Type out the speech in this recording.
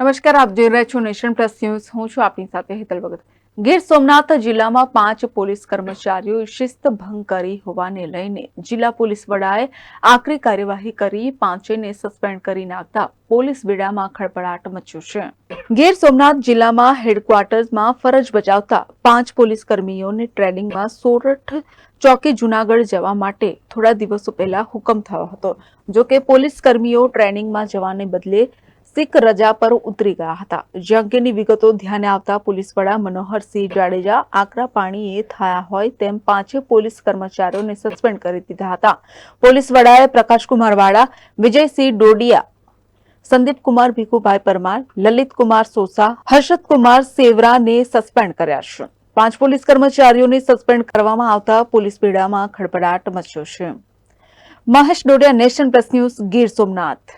નમસ્કાર, આપ જોઈ રહ્યા છો નેશન પ્લસ ન્યૂઝ. હું છું આપની સાથે હેતલ ભગત. ગીર સોમનાથ જિલ્લામાં પાંચ પોલીસ કર્મચારીઓ શિસ્ત ભંગ કરી હોવાને લઈને જિલ્લા પોલીસ વડાએ આકરી કાર્યવાહી કરી, પાંચેયને સસ્પેન્ડ કરી નાખતા પોલીસ બેડામાં ખળભળાટ મચ્યો છે. ગીર સોમનાથ જિલ્લામાં હેડક્વાર્ટર્સમાં ફરજ બજાવતા પાંચ પોલીસ કર્મીઓને ટ્રેનિંગમાં સોરઠ ચોકી જુનાગઢ જવા માટે થોડા દિવસો પહેલા હુકમ થયો હતો. જો કે પોલીસ કર્મીઓ ટ્રેનિંગમાં જવાને બદલે શીખ રજા પર ઉતરી ગયા હતા. જે અંગેની વિગતો ધ્યાને આવતા પોલીસ વડા મનોહરસિંહ જાડેજા આકરા પાણીએ થયા હોય તેમ પાંચે પોલીસ કર્મચારીઓને સસ્પેન્ડ કરી દીધા હતા. પોલીસ વડાએ પ્રકાશકુમાર વાળા વિજયસિંહ ડોડિયા, સંદીપ ભીખુભાઈ પરમાર, લલિત કુમાર સોસા, હર્ષદ કુમાર સેવરાને સસ્પેન્ડ કર્યા છે. પાંચ પોલીસ કર્મચારીઓને સસ્પેન્ડ કરવામાં આવતા પોલીસ પીડામાં ખડભડાટ મચ્યો છે. Mahesh Dodiya Nation press news, Gir Somnath.